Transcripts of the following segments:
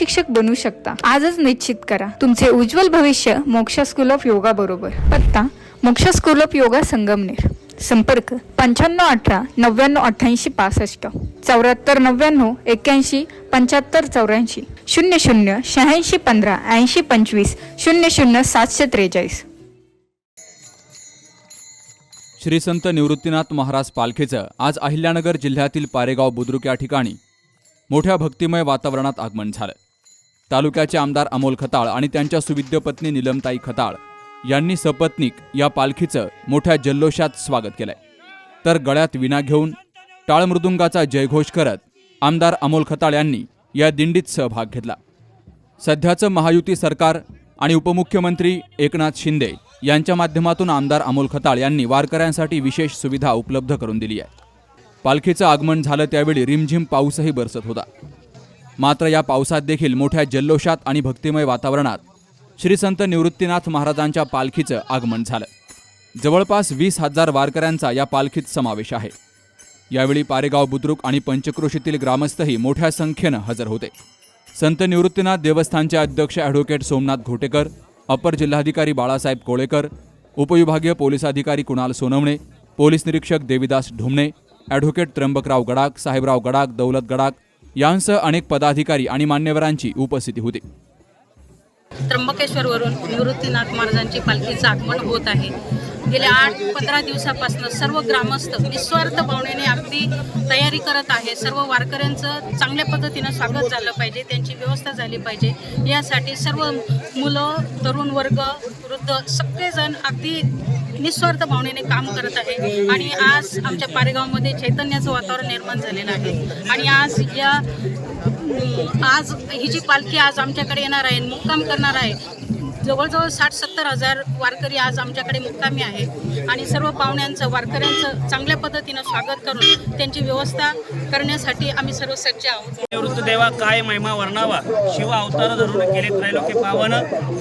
शिक्षक बनू शकता. आजच निश्चित करा. तुमचे उज्ज्वल भविष्य मोक्ष स्कूल ऑफ योगा बरोबर. पत्ता मोक्ष स्कूल ऑफ योगा संगमनेर. संपर्क पंच्याण्णव अठरा नव्याण्णव अठ्ठ्याऐंशी पासष्ट. चौऱ्याहत्तर नव्याण्णव एक्क्याऐंशी पंच्याहत्तर चौऱ्याऐंशी. शून्य शून्य शहाऐंशी पंधरा ऐंशी पंचवीस. शून्य शून्य सातशे त्रेचाळीस. श्री संत निवृत्तीनाथ महाराज पालखीचं आज अहिल्यानगर जिल्ह्यातील पारेगाव बुद्रुक या ठिकाणी मोठ्या भक्तिमय वातावरणात आगमन झालं. तालुक्याचे आमदार अमोल खताळ आणि त्यांच्या सुविद्य पत्नी निलमताई खताळ यांनी सपत्नीक या पालखीचं मोठ्या जल्लोषात स्वागत केलंय. तर गळ्यात विना घेऊन टाळमृदुंगाचा जयघोष करत आमदार अमोल खताळ यांनी या दिंडीत सहभाग घेतला. सध्याचं महायुती सरकार आणि उपमुख्यमंत्री एकनाथ शिंदे यांच्या माध्यमातून आमदार अमोल खताळ यांनी वारकऱ्यांसाठी विशेष सुविधा उपलब्ध करून दिली आहे. पालखीचं आगमन झालं त्यावेळी रिमझिम पाऊसही बरसत होता. मात्र या पावसात देखील मोठ्या जल्लोषात आणि भक्तिमय वातावरणात श्री संत निवृत्तीनाथ महाराजांच्या पालखीचं आगमन झालं. जवळपास वीस हजार वारकऱ्यांचा या पालखीत समावेश आहे. यावेळी पारेगाव बुद्रुक आणि पंचक्रोशीतील ग्रामस्थही मोठ्या संख्येनं हजर होते. संत निवृत्तीनाथ देवस्थानचे अध्यक्ष ॲडव्होकेट सोमनाथ घोटेकर अपर जिल्हाधिकारी बाळासाहेब कोळेकर उपविभागीय पोलीस अधिकारी कुणाल सोनवणे पोलीस निरीक्षक देविदास ढुमणे ॲडव्होकेट त्र्यंबकराव गडाक साहेबराव गडाक दौलत गडाक यांसह अनेक पदाधिकारी आणि मान्यवरांची उपस्थिती होती. त्र्यंबकेश्वरवरून निवृत्तीनाथ महाराजांची पालखीचं आगमन होत आहे. गेल्या आठ पंधरा दिवसापासून सर्व ग्रामस्थ निस्वार्थ भावनेने अगदी तयारी करत आहे. सर्व वारकऱ्यांचं चांगल्या पद्धतीनं स्वागत झालं पाहिजे त्यांची व्यवस्था झाली पाहिजे. यासाठी सर्व मुलं तरुण वर्ग वृद्ध सगळेजण अगदी निस्वार्थ भावनेने काम करत आहे. आणि आज आमच्या पारेगावमध्ये चैतन्याचं वातावरण निर्माण झालेलं आहे. आणि आज या आज ही जी पालखी आज आमच्याकडे येणार आहे मुक्काम करणार आहे जवळजवळ साठ सत्तर हजार वारकरी आज आमच्याकडे मुक्कामी आहे. आणि सर्व पाहुण्यांचं वारकऱ्यांचं चांगल्या पद्धतीनं स्वागत करून त्यांची व्यवस्था करण्यासाठी आम्ही सर्व सज्ज आहोत. निवृत्त देवा काय महिमा वर्णावा? शिव अवतार धरून गेले त्रैलोक्य पावन.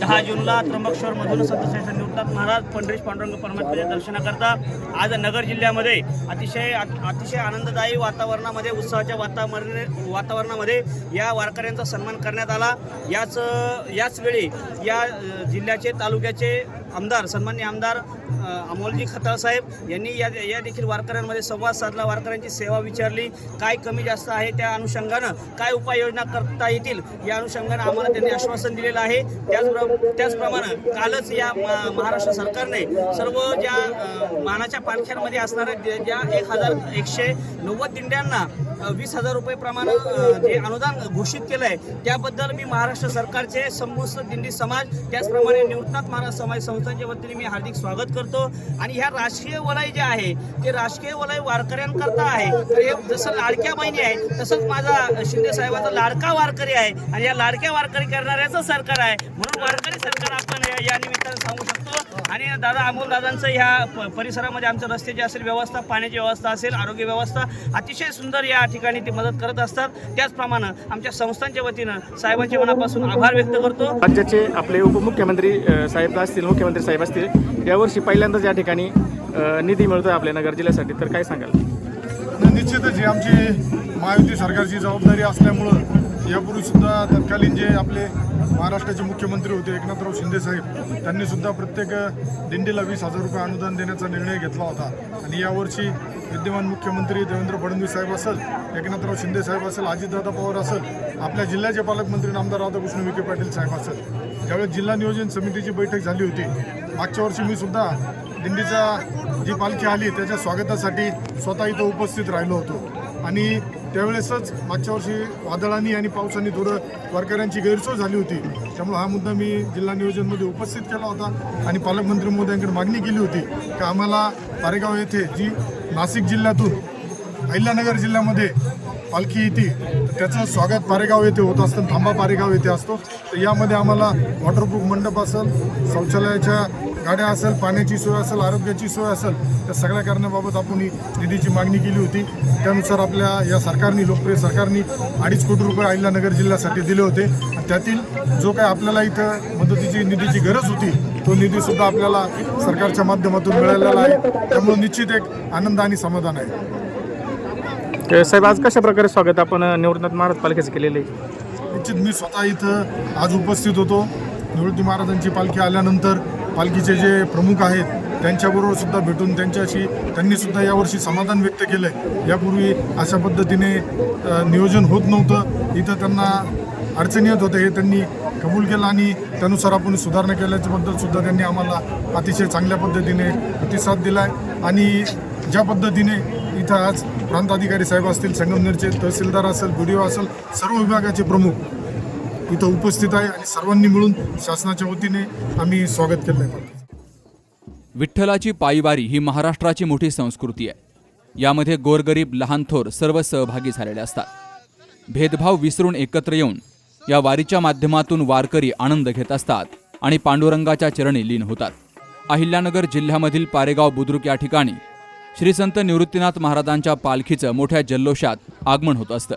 दहा जूनला त्र्यंबकेश्वर मधून सत्यश्रेष्ठ निवृत्तात महाराज. पंढरीश पांडुरंग परमात्म्याच्या दर्शनाकरता आज नगर जिल्ह्यामध्ये अतिशय अतिशय आनंददायी वातावरणामध्ये उत्सवाच्या वातावरण वातावरणामध्ये या वारकऱ्यांचा सन्मान करण्यात आला. याच याच वेळी या जिल्ह्याचे तालुक्याचे आमदार सन्मान्य आमदार अमोलजी खताळसाहेब यांनी या या देखील वारकऱ्यांमध्ये संवाद साधला. वारकऱ्यांची सेवा विचारली. काय कमी जास्त आहे त्या अनुषंगानं काय उपाययोजना करता येतील या अनुषंगानं आम्हाला त्यांनी आश्वासन दिलेलं आहे. त्याचप्र त्याचप्रमाणे कालच या महाराष्ट्र सरकारने सर्व ज्या मानाच्या पालख्यांमध्ये असणाऱ्या ज्या एक हजार एकशे नव्वद दिंड्यांना वीस हजार रुपये प्रमाण जे अनुदान घोषित केलं आहे त्याबद्दल मी महाराष्ट्र सरकारचे समस्त दिंडी समाज त्याचप्रमाणे निवृत्तनाथ महाराज समाज संस्थांच्या वतीने मी हार्दिक स्वागत करतो. आणि ह्या राजकीय वलय जे आहे ते राजकीय वलय वारकऱ्यांकरता आहे. तर हे जसं लाडक्या बहिणी आहे तसंच माझा शिंदे साहेबाचा लाडका वारकरी आहे. आणि या लाडक्या वारकरी करणाऱ्याचं सरकार आहे. म्हणून वारकरी सरकार आपण या- या निमित्तानं सांगू शकतो. आणि दादा अमोल दादांचं ह्या प- परिसरामध्ये आमच्या रस्त्याची असेल व्यवस्था पाण्याची व्यवस्था असेल आरोग्य व्यवस्था अतिशय सुंदर या ठिकाणी ते मदत करत असतात. त्याचप्रमाणे आमच्या संस्थांच्या वतीनं साहेबांच्या मनापासून आभार व्यक्त करतो. राज्याचे आपले उपमुख्यमंत्री साहेब असतील मुख्यमंत्री साहेब असतील यावर्षी पहिल्यांदाच या ठिकाणी निधी मिळतोय आपल्या नगर जिल्ह्यासाठी. तर काय सांगाल? निश्चितच ही आमची महायुती सरकारची जबाबदारी असल्यामुळं यापूर्वी सुद्धा तत्कालीन जे आपले महाराष्ट्राचे मुख्यमंत्री होते एकनाथराव शिंदे साहेब त्यांनी सुद्धा प्रत्येक दिंडीला वीस हजार रुपये अनुदान देण्याचा निर्णय घेतला होता. आणि यावर्षी विद्यमान मुख्यमंत्री देवेंद्र फडणवीस साहेब असेल एकनाथराव शिंदे साहेब असेल अजितदादा पवार असेल आपल्या जिल्ह्याचे पालकमंत्री आमदार राधाकृष्ण विखे पाटील साहेब असेल. ज्यावेळेस जिल्हा नियोजन समितीची बैठक झाली होती मागच्या वर्षी मी सुद्धा दिंडीचा जी पालखी आली त्याच्या स्वागतासाठी स्वतः इथं उपस्थित राहिलो होतो. आणि त्यावेळेसच मागच्या वर्षी वादळांनी आणि पावसाने थोडं वारकऱ्यांची गैरसोय झाली होती. त्यामुळे हा मुद्दा मी जिल्हा नियोजनमध्ये उपस्थित केला होता आणि पालकमंत्री महोदयांकडे मागणी केली होती की आम्हाला पारेगाव येथे जी नाशिक जिल्ह्यातून अहिल्यानगर जिल्ह्यामध्ये पालखी येते त्याचं स्वागत पारेगाव येथे होत असतं थांबा पारेगाव येथे असतो. तर यामध्ये आम्हाला वॉटरप्रूफ मंडप असेल शौचालयाच्या गाड्या असेल पाण्याची सोय असेल आरोग्याची सोय असेल त्या सगळ्या कारणाबाबत आपण ही निधीची मागणी केली होती. त्यानुसार आपल्या या सरकारने लोकप्रिय सरकारने अडीच कोटी रुपये अहिल्यानगर जिल्ह्यासाठी दिले होते. त्यातील जो काय आपल्याला इथं मदतीची निधीची गरज होती तो निधीसुद्धा आपल्याला सरकारच्या माध्यमातून मिळालेला आहे. त्यामुळे निश्चित एक आनंद आणि समाधान आहे. साहेब आज कशा प्रकारे स्वागत आपण निवृत्तीनाथ महाराज पालखीचं केलेलं आहे? निश्चित मी स्वतः इथं आज उपस्थित होतो. निवृत्ती महाराजांची पालखी आल्यानंतर पालखीचे जे प्रमुख आहेत त्यांच्याबरोबर सुद्धा भेटून त्यांच्याशी त्यांनी सुद्धा यावर्षी समाधान व्यक्त केलं आहे यापूर्वी अशा पद्धतीने नियोजन होत नव्हतं. इथं त्यांना अडचणी येत होते हे त्यांनी कबूल केलं आणि त्यानुसार आपण सुधारणा केल्याच्याबद्दल सुद्धा त्यांनी आम्हाला अतिशय चांगल्या पद्धतीने प्रतिसाद दिला आहे आणि ज्या पद्धतीने इथं आज प्रांताधिकारी साहेब असतील संगमनेरचे तहसीलदार असेल बी डी ओ असेल सर्व विभागाचे प्रमुख इथं उपस्थित आहे आणि सर्वांनी मिळून शासनाच्या वतीने आम्ही स्वागत केलं आहे. विठ्ठलाची पायीवारी ही महाराष्ट्राची मोठी संस्कृती आहे. यामध्ये गोरगरीब लहान थोर सर्व सहभागी झालेले असतात. भेदभाव विसरून एकत्र येऊन या वारीच्या माध्यमातून वारकरी आनंद घेत असतात आणि पांडुरंगाच्या चरणी लीन होतात. अहिल्यानगर जिल्ह्यामधील पारेगाव बुद्रुक या ठिकाणी श्री संत निवृत्तीनाथ महाराजांच्या पालखीचं मोठ्या जल्लोषात आगमन होत असतं.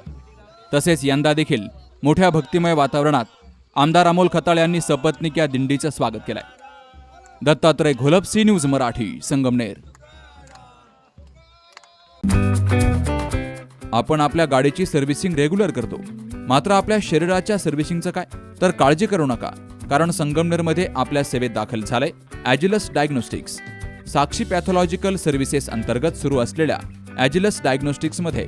तसेच यंदा देखील मोठ्या भक्तिमय वातावरणात आमदार अमोल खताळ यांनी सपत्निक या दिंडीचं स्वागत केलंय. Dattatray Gholap C news Marathi Sangamner. आपण आपल्या गाडीची सर्व्हिसिंग रेग्युलर करतो. मात्र आपल्या शरीराच्या सर्व्हिसिंगचं काय? तर काळजी करू नका कारण संगमनेरमध्ये आपल्या सेवेत दाखल झालंय Agilus diagnostics. Sakshi pathological services अंतर्गत सुरू असलेल्या ॲजिलस डायग्नोस्टिक्समध्ये